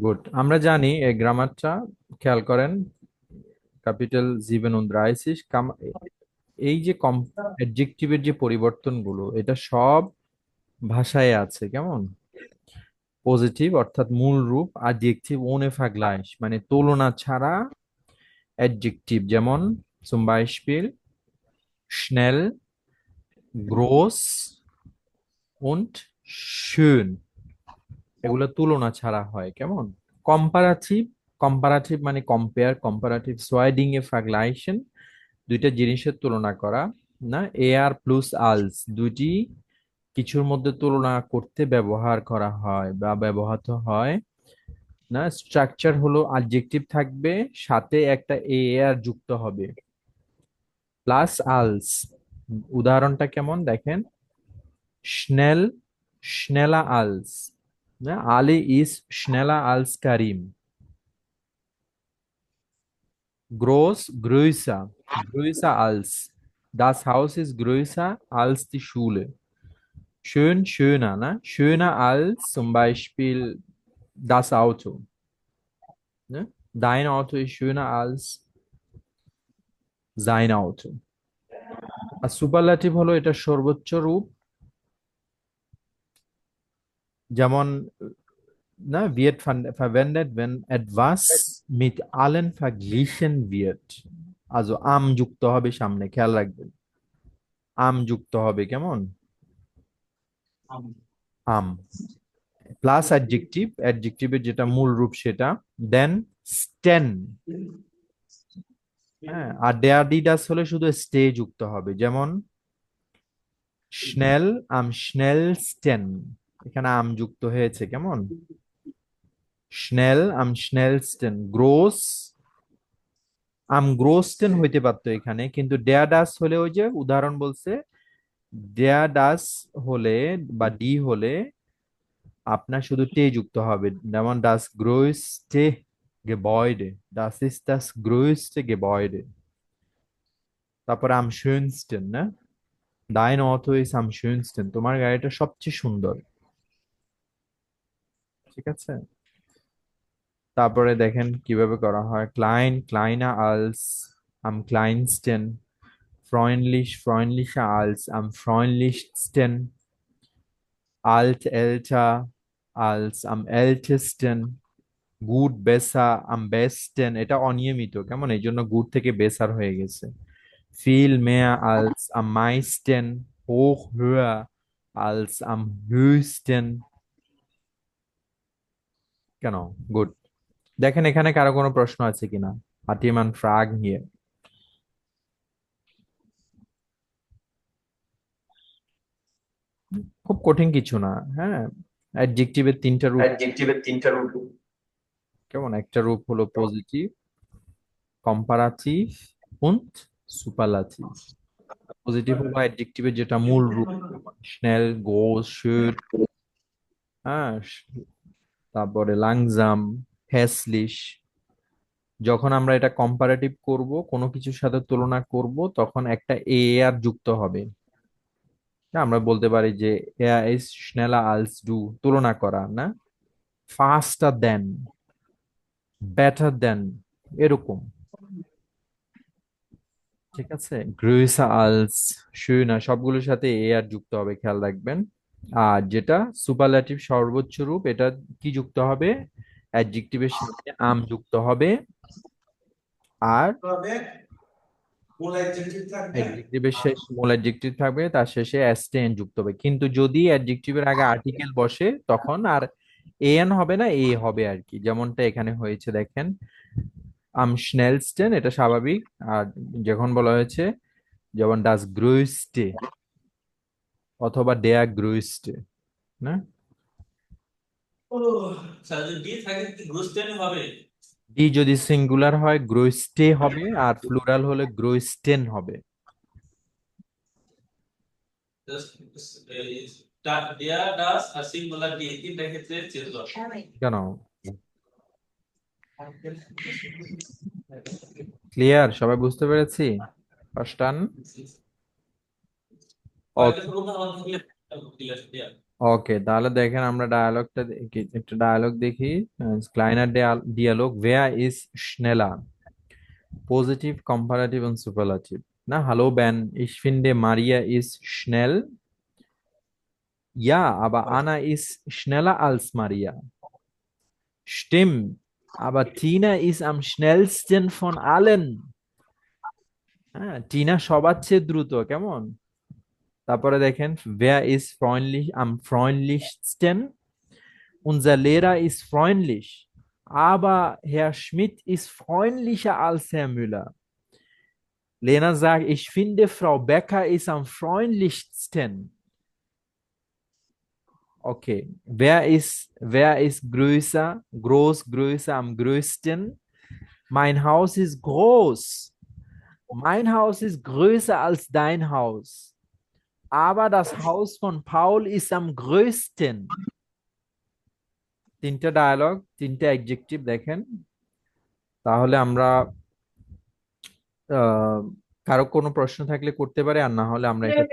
Good আমরা জানি, এই গ্রামারটা খেয়াল করেন, ক্যাপিটাল জিবেন কাম- এই যে কম অ্যাডজেক্টিভের যে পরিবর্তনগুলো, এটা সব ভাষায় আছে, কেমন? পজিটিভ অর্থাৎ মূল রূপ অ্যাডজেক্টিভ ohne Vergleich মানে তুলনা ছাড়া অ্যাডজেক্টিভ যেমন zum Beispiel schnell groß und schön এগুলো তুলনা ছাড়া হয়, কেমন? কম্পারাটিভ কম্পারাটিভ মানে কম্পেয়ার কম্পারাটিভ সোয়াইডিং এ ভার্গলাইশন দুইটা জিনিসের তুলনা করা, না? এ আর প্লাস আলস দুইটি কিছুর মধ্যে তুলনা করতে ব্যবহার করা হয় বা ব্যবহৃত হয়, না? স্ট্রাকচার হলো অ্যাডজেক্টিভ থাকবে, সাথে একটা এ আর যুক্ত হবে প্লাস আলস উদাহরণটা কেমন? দেখেন স্নেল স্নেলা als ne? Ali ist schneller als Karim groß größer größer als das Haus ist größer als die Schule schön schöner ne? schöner als zum Beispiel das Auto ne? dein Auto ist schöner als sein Auto আর সুপারলাটিভ হলো এটা সর্বোচ্চ রূপ যেমন na, wird ver- verwendet, wenn etwas mit allen verglichen wird. Also am যুক্ত হবে সামনে খেয়াল রাখবেন আম যুক্ত হবে কেমন আম প্লাস অ্যাডজেক্টিভ অ্যাডজেক্টিভের যেটা মূল রূপ সেটা দেন স্টেন হ্যাঁ আর দেয়ার ডিডাস হলে শুধু স্টে যুক্ত হবে যেমন স্নেল আম স্নেলস্টেন এখানে আম যুক্ত হয়েছে, কেমন? স্নেল আম স্নেলস্টেন গ্রোস আম গ্রোস্টেন হইতে পারত এখানে, কিন্তু ডেয়াডাস হলে ওই যে উদাহরণ বলছে ডেয়াডাস হলে বা ডি হলে আপনার শুধু টে যুক্ত হবে, যেমন ডাস গ্রোস টে গে বয়ডে ডাস ইস ডাস গ্রোস টে গে বয় ডে তারপর আম শুনস্টেন না? ডাইন অথ ইস আম শুনস্টেন তোমার গাড়িটা সবচেয়ে সুন্দর। ঠিক আছে? তারপরে দেখেন কীভাবে করা হয়। ক্লাইন ক্লাইনা আলস আম ক্লাইনস্টেন ফ্রয়েনলিশ ফ্রয়েনলিশা আলস আম ফ্রয়েনলিস্টেন আলট এলটা আলস আম এলটেস্টেন গুড বেসা আম বেস্টেন এটা অনিয়মিত, কেমন? এই জন্য গুড থেকে বেসার হয়ে গেছে। ফিল মেয়া আলস আম মাইস্টেন হোহ হুয়া আলস আম হুইস্টেন কেন? গুড দেখেন এখানে কারও কোনো প্রশ্ন আছে কিনা? hat ফ্রাগ hier খুব কঠিন কিছু না হ্যাঁ? অ্যাডজেক্টিভের তিনটা রূপ। অ্যাডজেক্টিভের তিনটা রূপ। কেমন? একটা রূপ হলো positive comparative und superlative positive হলো অ্যাডজেক্টিভের যেটা মূল রূপ। Snail groß schön। হ্যাঁ তারপরে langsam hässlich যখন আমরা এটা কম্পারেটিভ করব, কোনো কিছুর সাথে তুলনা করব, তখন একটা এ আর যুক্ত হবে। আমরা বলতে পারি যে er ist schneller als du, তুলনা করা, না? Faster দেন better দেন এরকম। ঠিক আছে? größer als schöner সবগুলোর সাথে এ আর যুক্ত হবে, খেয়াল রাখবেন। আর যেটা সুপারল্যাটিভ সর্বোচ্চ রূপ এটা কি যুক্ত হবে? অ্যাডজেক্টিভের সাথে আম যুক্ত হবে। আর অ্যাডজেক্টিভের শেষ মূল অ্যাডজেক্টিভ থাকবে তার শেষে এসটেন যুক্ত হবে। কিন্তু যদি অ্যাডজেক্টিভের আগে আর্টিকেল বসে তখন আর এন হবে না এ হবে আর কি। যেমনটা এখানে হয়েছে দেখেন। আম স্নেলস্টেন এটা স্বাভাবিক। আর যখন বলা হয়েছে যেমন ডাস গ্রুইস্টে অথবা ডেয়া গ্রুইস্টে না? ডি থাকে কি গ্রুস্টেন হবে? ডি যদি সিঙ্গুলার হয় গ্রোস্টে হবে আর প্লুরাল হলে গ্রোস্টেন হবে। ক্লিয়ার সবাই বুঝতে পেরেছি? ফার্স্টান ওকে তাহলে দেখেন আমরা ডায়ালগটা একটা ডায়ালগ দেখি। ক্লাইনার ডিয়ালগ ভেয়া ইজ স্নেলা পজিটিভ কম্পারেটিভ এন্ড সুপারলেটিভ না হ্যালো ব্যান ইশফিন্ডে মারিয়া ইজ স্নেল ইয়া আবার আনা ইজ স্নেলা আলস মারিয়া স্টিম আবার টিনা ইজ আম স্নেলস্টেন ফন আলেন হ্যাঁ টিনা সবার চেয়ে দ্রুত কেমন তারপরে দেখেন wer ist freundlich am freundlichsten unser Lehrer ist freundlich aber Herr Schmidt ist freundlicher als Herr Müller Lena sagt ich finde Frau Becker ist am freundlichsten okay wer ist wer ist größer groß größer am größten mein Haus ist groß mein Haus ist größer als dein Haus. Aber das Haus von Paul ist am größten. তিনটা dialogue তিনটা adjective দেখেন তাহলে আমরা আহ, কারও কোনো প্রশ্ন থাকলে করতে পারে আর না হলে আমরা এটা